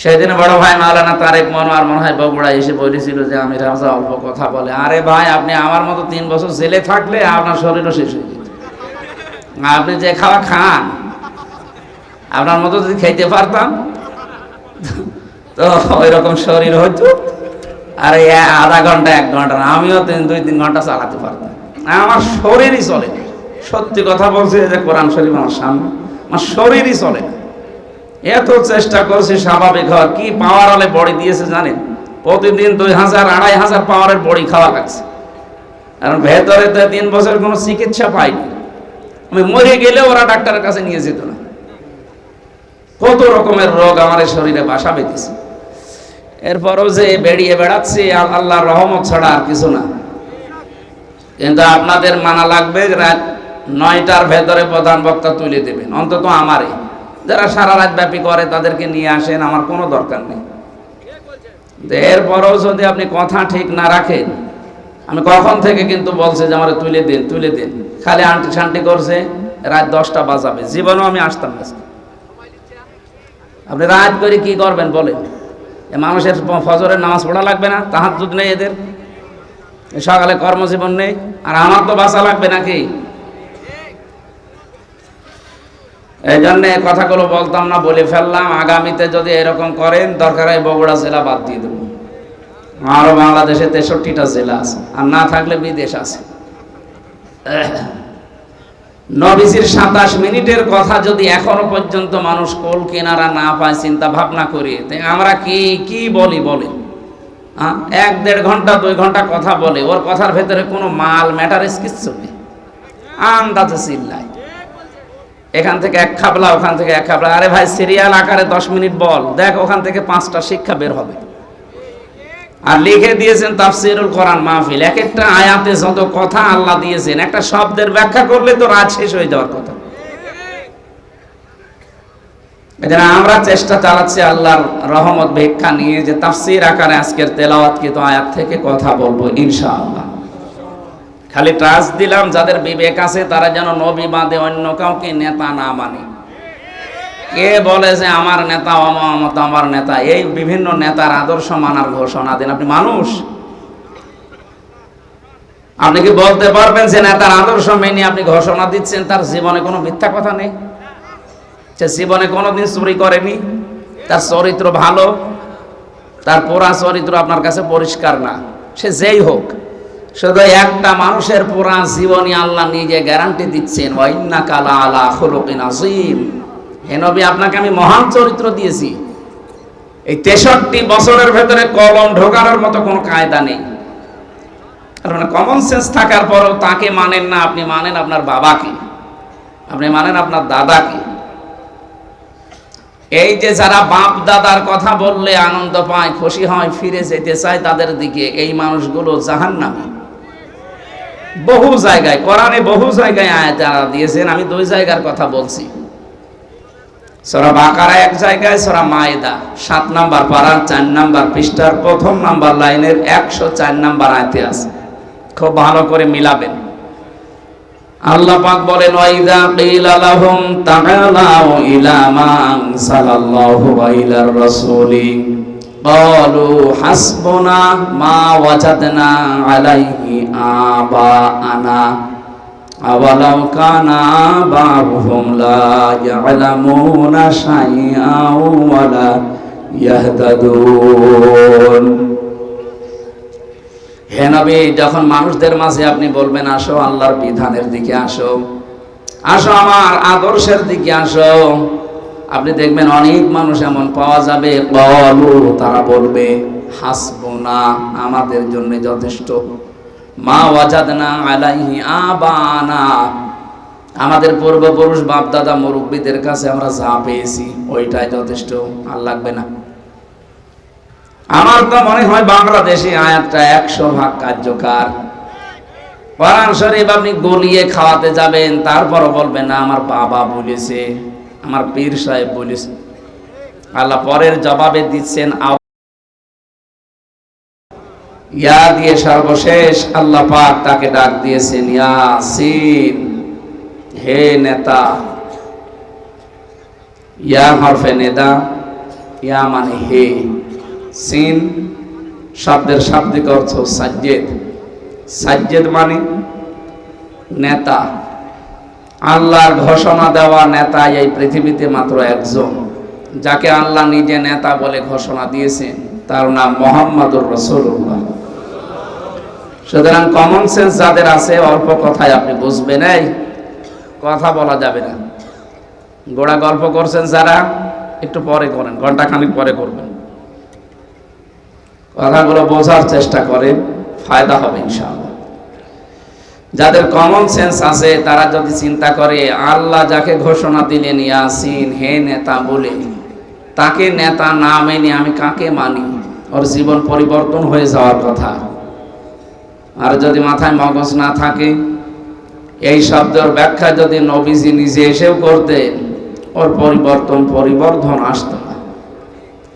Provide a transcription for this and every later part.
সেদিন বড় ভাই মাওলানা তারেক মনোয়ার মনে হয় বগুড়া এসে বলেছিল যে আমি রাজা অল্প কথা বলে। আরে ভাই, আপনি আমার মতো তিন বছর জেলে থাকলে আপনার শরীরও শেষ হয়ে যেত। আপনি যে খাওয়া খান, আপনার মতো যদি খেতে পারতাম, তো ওই রকম শরীর হতো। আর আধা ঘণ্টা, এক ঘণ্টা আমিও তিন, দুই, তিন ঘণ্টা চালাতে পারতাম। আমার শরীরই চলে সত্যি কথা বলছে যে কোরআন শরীফ আমার সামনে, আমার শরীরই চলে না। এত চেষ্টা করছে স্বাভাবিক হওয়ার। কি পাওয়ার হলে বড়ি দিয়েছে জানেন? প্রতিদিন দুই হাজার, আড়াই হাজার পাওয়ারের বড়ি খাওয়া লাগছে। কারণ ভেতরে তো তিন বছর কোনো চিকিৎসা পাইনি আমি মরে গেলে ওরা ডাক্তারের কাছে নিয়ে যেত না। কত রকমের রোগ আমার শরীরে বাসা বেঁধেছে। এরপরও যে বেরিয়ে বেড়াচ্ছে আল্লাহর রহমত ছাড়া আর কিছু না। কিন্তু আপনাদের মানা লাগবে রাত নয়টার ভেতরে প্রধান বক্তা তুলে দেবেন। অন্তত আমারে। যারা সারা রাত ব্যাপী করে তাদেরকে নিয়ে আসেন, আমার কোনো দরকার নেই। এরপরেও যদি আপনি কথা ঠিক না রাখেন, আমি কখন থেকে কিন্তু বলছে যে আমার তুলে দিন তুলে দিন। খালি আন্টি শান্টি করছে, রাত দশটা বাজাবে। জীবনেও আমি আসতাম না। আপনি রাত করে কি করবেন বলেন? মানুষের ফজরের নামাজ পড়া লাগবে না তাহার যুগ নেই এদের। সকালে কর্মজীবন নেই, আর আমার তো বাঁচা লাগবে নাকি? এই জন্য এ কথাগুলো বলতাম না, বলে ফেললাম। আগামীতে যদি এরকম করেন, দরকার হয় বগুড়া জেলা বাদ দিয়ে দেবো। আরও বাংলাদেশে তেষট্টিটা জেলা আছে, আর না থাকলে বিদেশ আছে। নবীজির সাতাশ মিনিটের কথা যদি এখনও পর্যন্ত মানুষ কোল কেনারা না পায়, চিন্তা ভাবনা করি আমরা কি কি বলি, বলে? হ্যাঁ? এক দেড় ঘণ্টা, দুই ঘণ্টা কথা বলে, ওর কথার ভেতরে কোনো মাল ম্যাটারেস কিচ্ছু নেই। আন্দাজে চিল্লায়। এখান থেকে এক খাবলা, ওখান থেকে এক খাবলা। আরে ভাই সিরিয়াল আকারে দশ মিনিট বল। দেখ, ওখান থেকে পাঁচটা শিক্ষা বের হবে। আর লিখে দিয়েছেন তাফসিরুল কোরআন মাহফিল। এক একটা আয়াতে যত কথা আল্লাহ দিয়েছেন, একটা শব্দের ব্যাখ্যা করলে তো রাত শেষ হয়ে যাওয়ার কথা। আমরা চেষ্টা চালাচ্ছি আল্লাহর রহমত ভিক্ষা নিয়ে যে তাফসির আকারে আজকের তেলাওয়াতকৃত আয়াত থেকে কথা বলব, ইনশাআল্লাহ। খালি ট্রাস্ট দিলাম, যাদের বিবেক আছে তারা যেন নবী বাদে অন্য কাউকে নেতা না মানে। কে বলে যে আমার নেতা অমত আমার নেতা? এই বিভিন্ন নেতার আদর্শ মানার ঘোষণা দেন। আপনি মানুষ। আপনি কি বলতে পারবেন যে নেতার আদর্শ মেনে আপনি ঘোষণা দিচ্ছেন? তার জীবনে কোনো মিথ্যা কথা নেই। সে জীবনে কোনোদিন চুরি করেনি। তার চরিত্র ভালো, তার পোড়া চরিত্র আপনার কাছে পরিষ্কার না। সে যেই হোক শুধু একটা মানুষের পুরা জীবনী আল্লাহ নিজে গ্যারান্টি দিচ্ছেন কালা আলা আজিম আপনাকে আমি মহান চরিত্র দিয়েছি। এই তেষট্টি বছরের ভেতরে কলম ঢোকানোর মতো কোনো কায়দা নেই। কারণ কমন সেন্স থাকার পরও তাকে মানেন না, আপনি মানেন আপনার বাবাকে। আপনি মানেন আপনার দাদাকে। এই যে যারা বাপ দাদার কথা বললে আনন্দ পায়, খুশি হয়, ফিরে যেতে চায় তাদের দিকে, এই মানুষগুলো জাহান্নামী। বহু জায়গায়, কোরআনে বহু জায়গায় আয়াত দিয়েছেন, আমি দুই জায়গার কথা বলছি। সরা বাকারা এক জায়গায়, সরা মায়েদা সাত নাম্বার পাড়ার চার নাম্বার পৃষ্ঠার প্রথম নাম্বার লাইনের একশো চার নাম্বার আয়তে আছে। খুব ভালো করে মিলাবেন। আল্লাহ পাক বলেন, ওয়াইদা কিলা লাহুম তাআলাউ ইলা মা আনসালাল্লাহু ওয়া ইলার রাসূলি। قالوا حسبنا ما وجدنا عليه آباءنا أولو كان آباؤهم لا يعلمون شيئا ولا يهتدون হে নবী যখন মানুষদের মাঝে আপনি বলবেন আসো আল্লাহর বিধানের দিকে আসো আসো আমার আদর্শের দিকে আসো আপনি দেখবেন অনেক মানুষ এমন পাওয়া যাবে তারা বলবে হাসবুনা আমাদের জন্য যথেষ্ট। মা ওয়াজাদনা আলাইহি আবানা। আমাদের পূর্বপুরুষ বাপ দাদা মুরব্বীদের কাছে আমরা যা পেয়েছি, ওইটাই যথেষ্ট। আর লাগবে না। আমার তো মনে হয় বাংলাদেশে আয়াতটা একশো ভাগ কার্যকর। কোরআন শরীফ আপনি গলিয়ে খাওয়াতে যাবেন তারপর বলবেন, না, আমার বাবা বলেছে। আমার পীর সাহেব বলেছে, আল্লাহ পরের জবাবে দিচ্ছেন ইয়া দিয়ে সর্বশেষ আল্লাহ পাক তাকে ডাক দিয়েছেন, ইয়াসিন, হে নেতা, ইয়া হরফে নেদা, ইয়া মানে হে, সিন শব্দের শাব্দিক অর্থ সাজ্জেদ। সাজ্জেদ মানে নেতা। আল্লাহর ঘোষণা দেওয়া নেতা এই পৃথিবীতে মাত্র একজন, যাকে আল্লাহ নিজে নেতা বলে ঘোষণা দিয়েছেন, তার নাম মোহাম্মদুর রসুল্লাহ সুতরাং কমন সেন্স যাদের আছে, অল্প কথায় আপনি বুঝবেন, এই কথা বলা যাবে না। গোড়া গল্প করছেন যারা, একটু পরে করেন ঘণ্টা খানিক পরে করবেন। কথাগুলো বোঝার চেষ্টা করেন, ফায়দা হবে ইনশাআল্লাহ। যাদের কমন সেন্স আছে, তারা যদি চিন্তা করে, আল্লাহ যাকে ঘোষণা দিলেন, ইয়াসিন, হে নেতা, বলে, তাকে নেতা না মেনে আমি কাকে মানি? ওর জীবন পরিবর্তন হয়ে যাওয়ার কথা। আর যদি মাথায় মগজ না থাকে, এই শব্দের ব্যাখ্যা যদি নবীজি নিজে এসেও করতেন, ওর পরিবর্তন, পরিবর্ধন আসতো না।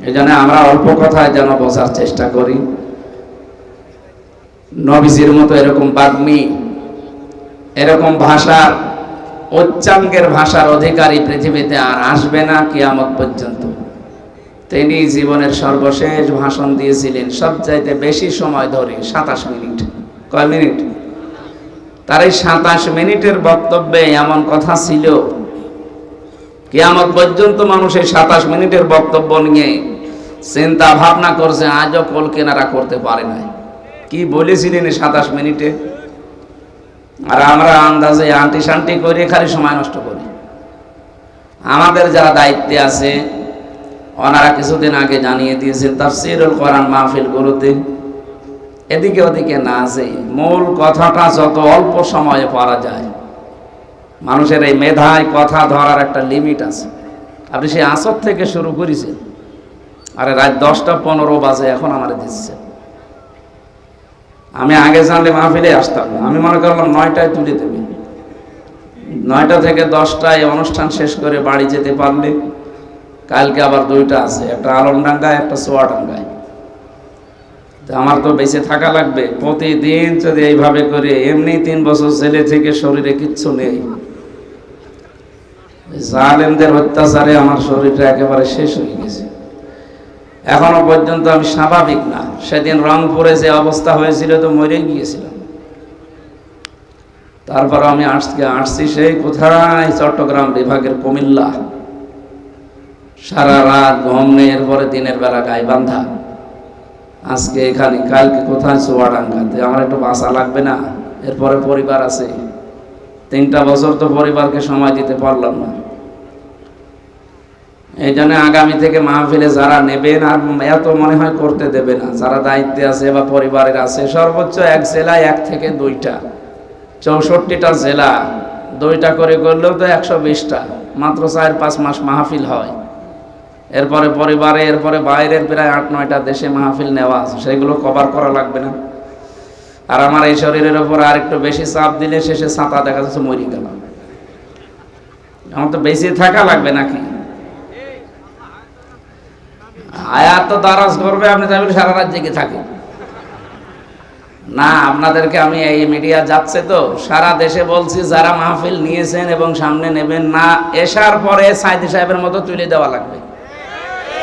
এই জন্য আমরা অল্প কথায় যেন বোঝার চেষ্টা করি। নবীজির মতো এরকম বাগ্মী এরকম ভাষার উচ্চাঙ্গের ভাষার অধিকারী পৃথিবীতে আর আসবে না কিয়ামত পর্যন্ত। তিনি জীবনের সর্বশেষ ভাষণ দিয়েছিলেন, সবচাইতে বেশি সময় ধরে, সাতাশ মিনিট। কয় মিনিট? তার এই সাতাশ মিনিটের বক্তব্যে এমন কথা ছিল, কিয়ামত পর্যন্ত মানুষ এই সাতাশ মিনিটের বক্তব্য নিয়ে চিন্তা ভাবনা করছে, আজও কল কেনারা করতে পারে না কি বলেছিলেন সাতাশ মিনিটে? আর আমরা আন্দাজে আন্টি শান্টি করে, খালি সময় নষ্ট করি। আমাদের যারা দায়িত্বে আছে, ওনারা কিছুদিন আগে জানিয়ে দিয়েছেন, তাফসিরুল কোরআন মাহফিল গুলোতে এদিকে ওদিকে না আছে। মূল কথাটা যত অল্প সময়ে পারা যায়, মানুষের এই মেধায় কথা ধরার একটা লিমিট আছে। আপনি সেই আসর থেকে শুরু করেছেন, আরে রাত দশটা পনেরো বাজে এখন আমার দিচ্ছে আমি আগে জানলে মাহফিলে আসতাম। না আমি মনে করলাম নয়টায় তুলে দেবে। নয়টা থেকে দশটায় অনুষ্ঠান শেষ করে বাড়ি যেতে পারলে কালকে আবার দুইটা আছে, একটা আলমডাঙ্গায়, একটা সোয়াডাঙ্গায়। তো আমার তো বেঁচে থাকা লাগবে। প্রতিদিন যদি এইভাবে করে, এমনি তিন বছর ছেলে থেকে শরীরে কিচ্ছু নেই। জালেমদের অত্যাচারে আমার শরীরটা একেবারে শেষ হয়ে গেছে। এখনও পর্যন্ত আমি স্বাভাবিক না। সেদিন রংপুরে যে অবস্থা হয়েছিল তো মরে গিয়েছিলাম। তারপর আমি আজকে আসছি সেই কোথায়? চট্টগ্রাম বিভাগের কুমিল্লা। সারা রাত ঘুম নেই, এরপরে দিনের বেলা গায়ে বান্ধা আজকে এখানে, কালকে কোথায়? চুয়াডাঙ্গাতে। আমার একটু বাসা লাগবে না। এরপরে পরিবার আছে। তিনটা বছর তো পরিবারকে সময় দিতে পারলাম না। এই জন্য আগামী থেকে মাহফিলে যারা নেবেন আর এত মনে হয় করতে দেবে না, যারা দায়িত্বে আছে বা পরিবারের আছে, সর্বোচ্চ এক জেলায় এক থেকে দুইটা, চৌষট্টিটা জেলা, দুইটা করে করলেও তো একশো বিশটা, মাত্র চার পাঁচ মাস মাহফিল হয়। এরপরে পরিবারে, এরপরে বাইরের প্রায় আট নয়টা দেশে মাহফিল নেওয়া আছে, সেগুলো কভার করা লাগবে না। আর আমার এই শরীরের ওপর আর একটু বেশি চাপ দিলে শেষে ছাতা দেখা যাচ্ছে মরি গেল আমার তো বেশি থাকা লাগবে নাকি? আয়াত তো দারাজ করবে, আপনি যাবেন সারা রাত জেগে থাকেন। না, আপনাদেরকে আমি এই মিডিয়া যাচ্ছে তো, সারা দেশে বলছি, যারা মাহফিল নিয়েছেন এবং সামনে নেবেন না, এসার পরে সাইদি সাহেবের মতো তুলে দেওয়া লাগবে।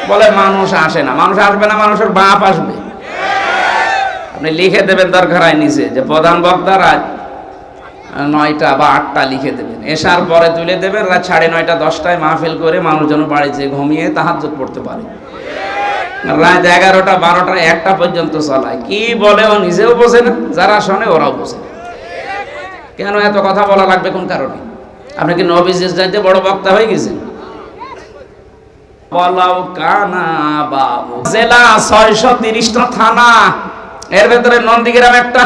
বলে মানুষ আসে না, মানুষ আসবে না, মানুষের বাপ আসবে। আপনি লিখে দেবেন দরকার হয় নিচে, যে প্রধান বক্তা রাত নয়টা বা আটটা লিখে দেবেন। এসার পরে তুলে দেবেন, রাত সাড়ে নয়টা, দশটায় মাহফিল করে মানুষজন বাড়িতে ঘুমিয়ে তাহাজ্জুদ পড়তে পারে। রাত এগারোটা, বারোটা, একটা পর্যন্ত চলায়। কি বলে ও নিজেও বোঝে না, যারা শোনে ওরাও বোঝে। কেন এত কথা বলা লাগবে কোন কারণে? আপনি কি নবীজের যাইতে বড় বক্তা হয়ে গেছেন? বলাও কানা বাবু। জেলা ছয়শো তিরিশটা থানা। এর ভেতরে নন্দীগ্রাম একটা।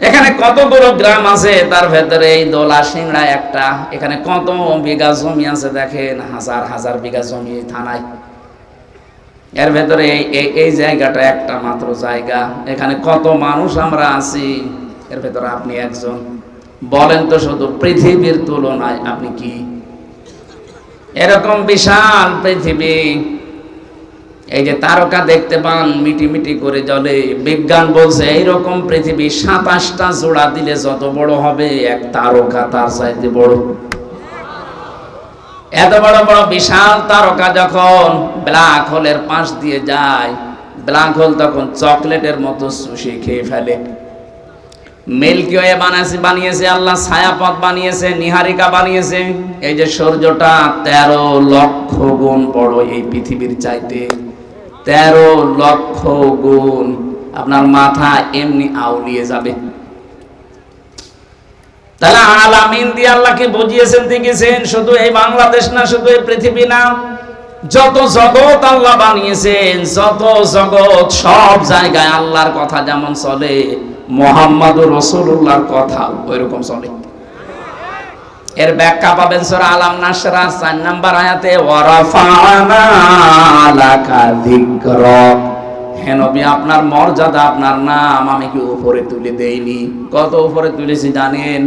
এখানে কতগুলো গ্রাম আছে? তার ভেতরে এই দোলা সিংড়া একটা। এখানে কত বিঘা জমি আছে দেখেন? হাজার হাজার বিঘা জমি থানায়। এর ভেতরে এই, এই- জায়গাটা একটা মাত্র জায়গা। এখানে কত মানুষ আমরা আছি, এর ভেতরে আপনি একজন। বলেন তো শুধু, পৃথিবীর তুলনায় আপনি কি? এরকম বিশাল পৃথিবী। এই যে তারকা দেখতে পান, মিটি মিটি করে জলে বিজ্ঞান বলছে, এইরকম পৃথিবী সাতাশটা জোড়া দিলে যত বড় হবে, এক তারকা তার চাইতে বড়। এত বড় বড় বিশাল তারকা যখন ব্ল্যাক হোলের পাশ দিয়ে যায়, ব্ল্যাক হোল তখন চকলেটের মতো সুশি খেয়ে ফেলে। মিল্কি ওয়ে বানাইছে বানিয়েছে, আল্লাহ ছায়াপথ বানিয়েছে, নিহারিকা বানিয়েছে। এই যে সূর্যটা, তেরো লক্ষ গুণ বড় এই পৃথিবীর চাইতে। তেরো লক্ষ গুণ। আপনার মাথা এমনি আউলিয়ে যাবে। তাহলে আলামিন দিয়ে আল্লাহকে বুঝিয়েছেন, দেখেছেন, শুধু এই বাংলাদেশ না, শুধু এই পৃথিবী না। যত জগৎ আল্লাহ বানিয়েছেন, যত জগৎ সব জায়গায় আল্লাহর কথা যেমন চলে, মোহাম্মদুর রসুল্লাহর কথা ওইরকম চলে। এর ব্যাখ্যা পাবেন সূরা আলাম নাসরা 4 নাম্বার আয়াতে ওয়ারাফানা লাকা যিকরক হে নবী, আপনার মর্যাদা, আপনার নাম আমি কি উপরে তুলে দেইনি? কত উপরে তুলেছি জানেন?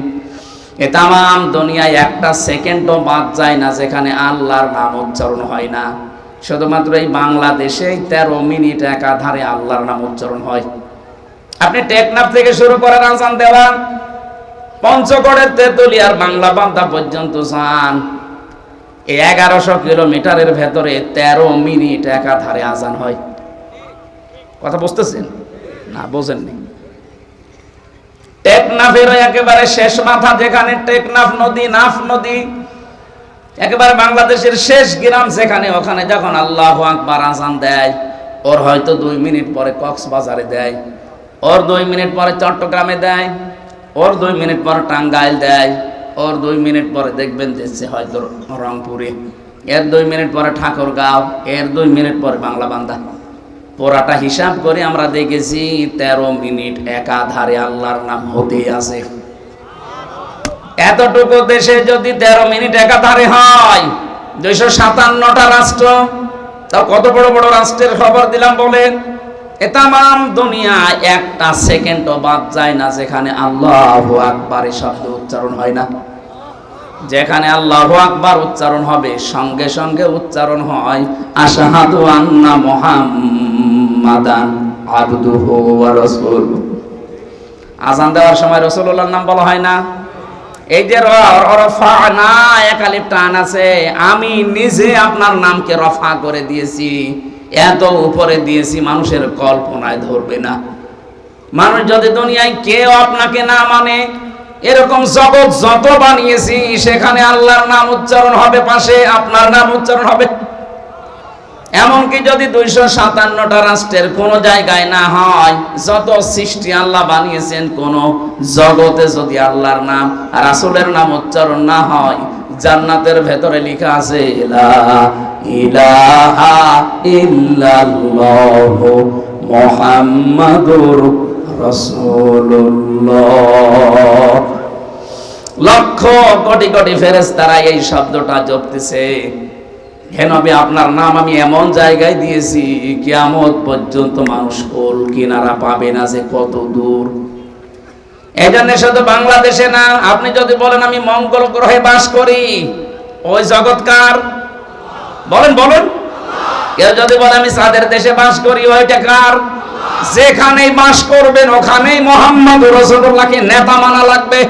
এ তাম দুনিয়ায় একটা সেকেন্ডও বাদ যায় না যেখানে আল্লাহর নাম উচ্চারণ হয় না। শুধুমাত্র এই বাংলাদেশে তেরো মিনিট একাধারে আল্লাহর নাম উচ্চারণ হয়। আপনি টেকনাফ থেকে শুরু করেন আসান দেওয়া পঞ্চগড়ের তেতুলিয়ার বাংলা বান্দা পর্যন্ত যান। এই এগারোশো কিলোমিটারের ভেতরে তেরো মিনিট একাধারে আজান হয়। কথা বুঝতেছেন? না, বোঝেননি। টেকনাফের একেবারে শেষ মাথা যেখানে, টেকনাফ নদী, নাফ নদী, একেবারে বাংলাদেশের শেষ গ্রাম যেখানে, ওখানে যখন আল্লাহ আকবার আজান দেয়, ওর হয়তো দুই মিনিট পরে কক্সবাজারে দেয়, ওর দুই মিনিট পরে চট্টগ্রামে দেয়, ওর দুই মিনিট পরে টাঙ্গাইল দেয়, ওর দুই মিনিট পরে দেখবেন দিচ্ছে হয়তো রংপুরে, এর দুই মিনিট পরে ঠাকুরগাঁও, এর দুই মিনিট পরে বাংলা বান্দা পোড়াটা হিসাব করে আমরা দেখেছি তেরো মিনিট একাধারে আল্লাহর নাম হতে আছে। এতটুকু দেশে যদি তেরো মিনিট একাধারে হয়, দুইশো সাতান্নটা রাষ্ট্র তা কত বড় বড় রাষ্ট্রের খবর দিলাম বলেন? এ দুনিয়া একটা সেকেন্ডও বাদ যায় না যেখানে আল্লাহ আকবার শব্দ উচ্চারণ হয় না। যেখানে আল্লাহ আকবার উচ্চারণ হবে, সঙ্গে সঙ্গে উচ্চারণ হয়, আশাহাদু আন্না মুহাম্মাদান আবদুহু ওয়া রাসূলুহু। আজান দেওয়ার সময় রাসূলুল্লাহর নাম বলা হয় না? এই যে রফানা একালিপ টান আছে। আমি নিজে আপনার নামকে রফা করে দিয়েছি। এত উপরে দিয়েছি, মানুষের কল্পনায় ধরবে না। মানুষ যদি দুনিয়ায় কেউ আপনাকে না মানে এরকম জগৎ যত বানিয়েছি, সেখানে আল্লাহর নাম উচ্চারণ হবে পাশে, আপনার নাম উচ্চারণ হবে। এমনকি যদি দুইশো সাতান্নটা রাষ্ট্রের কোন জায়গায় না হয়, যত সৃষ্টি আল্লাহ বানিয়েছেন, কোন জগতে যদি আল্লাহর নাম, রাসূলের নাম উচ্চারণ না হয়, জান্নাতের ভেতরে লেখা আছে ইলাহা ইল্লাল্লাহু মুহাম্মাদুর রাসূলুল্লাহ। লক্ষ কোটি কোটি ফেরেশতারা এই শব্দটা জপতেছে। হে নবী আপনার নাম আমি এমন জায়গায় দিয়েছি, কিয়ামত পর্যন্ত মানুষ কোল কিনারা পাবে না যে কত দূর। এই জন্য শুধু বাংলাদেশে না, আপনি যদি বলেন আমি মঙ্গল গ্রহে বাস করি, ওই জগৎকার বলেন, বলুন। কেউ যদি বলে আমি সাদের দেশে বাস করি, ওইটা কার? যেখানেই বাস করবেন, ওখানেই মোহাম্মদ রসুল্লাহকে নেতা মানা লাগবে।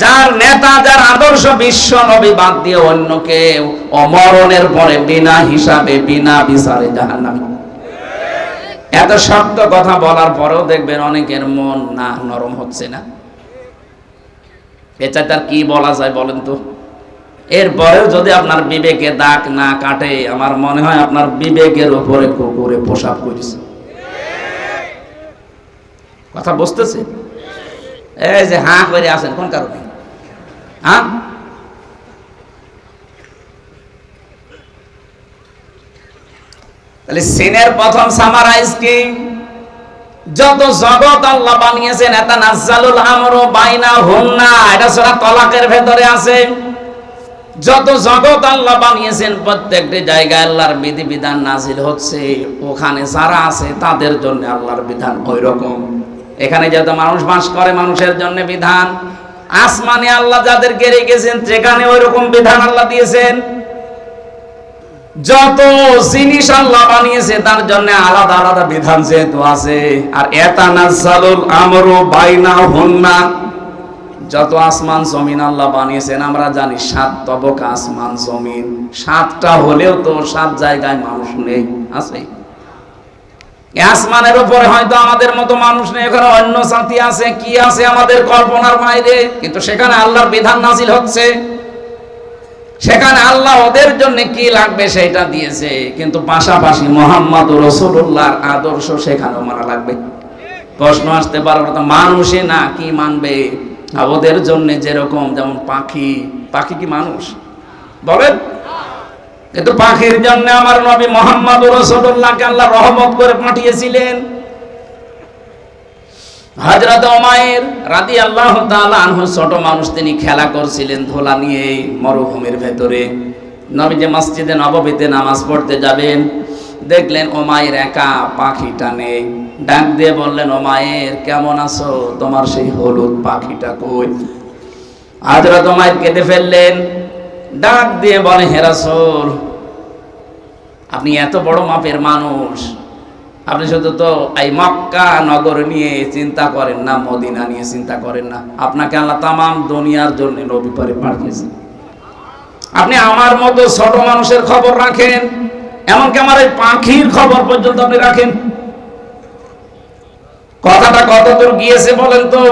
যার নেতা, যার আদর্শ বিশ্ব নবী বাদ দিয়ে অন্য কেউ অমরণের পরে বিনা হিসাবে, বিনা বিচারে জাহান্নামী। এত শক্ত কথা বলার পরেও দেখবেন অনেকের মন না, নরম হচ্ছে না। এছাড়া তার কি বলা যায় বলেন তো? এরপরেও যদি আপনার বিবেকে দাগ না কাটে, আমার মনে হয় আপনার বিবেকের উপরে কুকুরে পোশাক করেছে। কথা বুঝতেছে? এই যে হাঁ করে আছেন, কোন কারণে? হ্যাঁ? তাহলে সিনের প্রথম সামারাইজ কি? যত জগৎ আল্লাহ বানিয়েছেন এটা বাইনা এটা তলাকের ভেতরে আছে। যত জগৎ আল্লাহ বানিয়েছেন, প্রত্যেকটি জায়গায় আল্লাহর বিধি বিধান নাজিল হচ্ছে। ওখানে যারা আছে, তাদের জন্য আল্লাহর বিধান ওই রকম এখানে যত মানুষ বাস করে, মানুষের জন্য বিধান। আসমানে আল্লাহ যাদের যাদেরকে রেখেছেন সেখানে ওই রকম বিধান আল্লাহ দিয়েছেন, যত জিনিস আল্লাহ বানিয়েছে, তার জন্য আলাদা আলাদা বিধান যেহেতু আছে। আর এতানাজ্জালুল আমরু বাইনা হুন্না যত আসমান জমিন আল্লাহ বানিয়েছেন, আমরা জানি সাত তবক আসমান জমিন। সাতটা হলেও তো সাত জায়গায় মানুষ নেই আছে আসমানের উপরে হয়তো আমাদের মতো মানুষ নেই, এখানে অন্য জাতি আছে, কি আছে আমাদের কল্পনার বাইরে? কিন্তু সেখানে আল্লাহর বিধান নাজিল হচ্ছে। সেখানে আল্লাহ ওদের জন্য কি লাগবে সেটা দিয়েছে। কিন্তু পাশাপাশি মোহাম্মদ রসুল্লাহর আদর্শ সেখানেও মানা লাগবে। প্রশ্ন আসতে পারবে তো, মানুষে না কি মানবে? ওদের জন্য যেরকম যেমন পাখি পাখি কি মানুষ? বলেন। কিন্তু পাখির জন্য আমার নবী মোহাম্মদ রসুল্লাহকে আল্লাহ রহমত করে পাঠিয়েছিলেন। হজরত ওমায়ের রাদি আল্লাহ আনহু, ছোট মানুষ, তিনি খেলা করছিলেন ধোলা নিয়ে মরুভূমির ভেতরে। নবী যে মসজিদে নববীতে নামাজ পড়তে যাবেন। দেখলেন ওমায়ের একা পাখিটা নেই ডাক দিয়ে বললেন ওমায়ের কেমন আছো? তোমার সেই হলুদ পাখিটা কই? হজরত ওমায়ের কেঁদে ফেললেন। ডাক দিয়ে বলে হেরাসোল আপনি এত বড় মাপের মানুষ। আপনি শুধু তো এই মক্কা নগর নিয়ে চিন্তা করেন না, মদিনা নিয়ে চিন্তা করেন না। আপনাকে আল্লাহ তামাম দুনিয়ার জন্য নবী করে পাঠিয়েছেন আপনি আমার মতো ছোট মানুষের খবর রাখেন, এমনকি আমার এই পাখির খবর পর্যন্ত আপনি রাখেন। কথাটা কত দূর গিয়েছে বলেন তো?